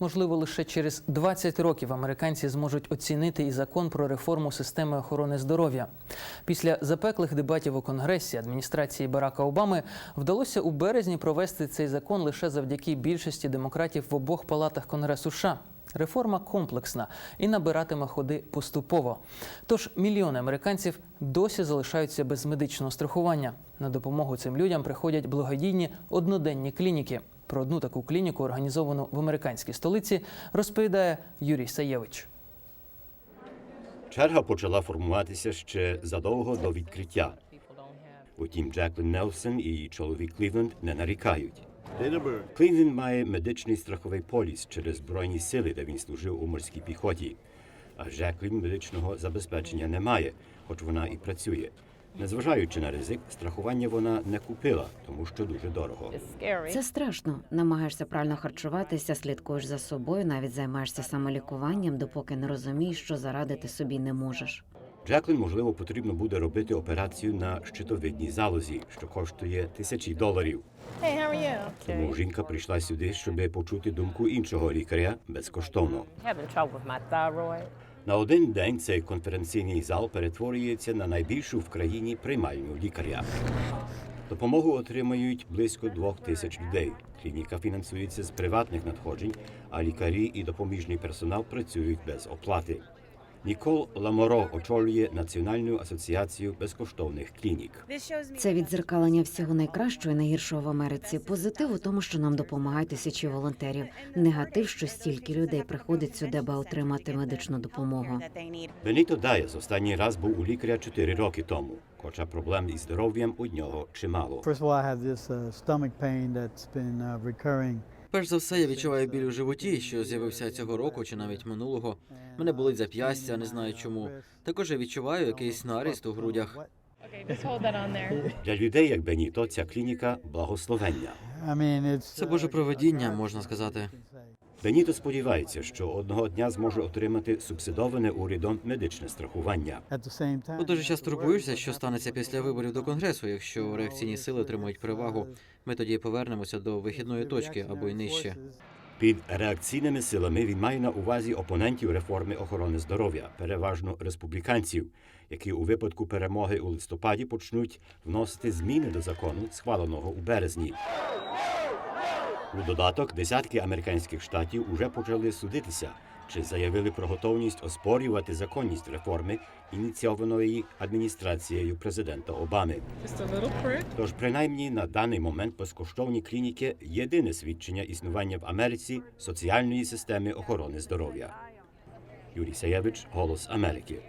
Можливо, лише через 20 років американці зможуть оцінити і закон про реформу системи охорони здоров'я. Після запеклих дебатів у Конгресі адміністрації Барака Обами вдалося у березні провести цей закон лише завдяки більшості демократів в обох палатах Конгресу США. Реформа комплексна і набиратиме ходи поступово. Тож мільйони американців досі залишаються без медичного страхування. На допомогу цим людям приходять благодійні одноденні клініки. Про одну таку клініку, організовану в американській столиці, розповідає Юрій Саєвич. Черга почала формуватися ще задовго до відкриття. Утім, Джеклін Нелсон і її чоловік Клівленд не нарікають. Клівленд має медичний страховий поліс через Збройні сили, де він служив у морській піхоті. А Жеклін медичного забезпечення не має, хоч вона і працює. Незважаючи на ризик, страхування вона не купила, тому що дуже дорого. Це страшно. Намагаєшся правильно харчуватися, слідкуєш за собою, навіть займаєшся самолікуванням, допоки не розумієш, що зарадити собі не можеш. Джеклін, можливо, потрібно буде робити операцію на щитовидній залозі, що коштує тисячі доларів. Hey? Тому жінка прийшла сюди, щоб почути думку іншого лікаря безкоштовно. На один день цей конференційний зал перетворюється на найбільшу в країні приймальню лікаря. Допомогу отримають близько двох тисяч людей. Клініка фінансується з приватних надходжень, а лікарі і допоміжний персонал працюють без оплати. Нікол Ламоро очолює Національну асоціацію безкоштовних клінік. Це віддзеркалення всього найкращого і найгіршого в Америці. Позитив у тому, що нам допомагають тисячі волонтерів. Негатив, що стільки людей приходить сюди, аби отримати медичну допомогу. Беніто Дайес останній раз був у лікаря 4 роки тому, хоча проблем із здоров'ям у нього чимало. Перш за все, я відчуваю біль у животі, що з'явився цього року чи навіть минулого. Мене болить зап'ястя, не знаю чому. Також я відчуваю якийсь наріст у грудях. Для людей, як Беніто, ця клініка благословення. Це Боже проведіння, можна сказати. Беніто сподівається, що одного дня зможе отримати субсидоване урядом медичне страхування. Бо дуже часто турбуєшся, що станеться після виборів до конгресу. Якщо реакційні сили отримують перевагу, ми тоді повернемося до вихідної точки або й нижче. Під реакційними силами він має на увазі опонентів реформи охорони здоров'я, переважно республіканців, які у випадку перемоги у листопаді почнуть вносити зміни до закону, схваленого у березні. У додаток десятки американських штатів уже почали судитися чи заявили про готовність оспорювати законність реформи, ініційованої адміністрацією президента Обами. Тож, принаймні на даний момент безкоштовні клініки єдине свідчення існування в Америці соціальної системи охорони здоров'я. Юрій Саєвич, Голос Америки.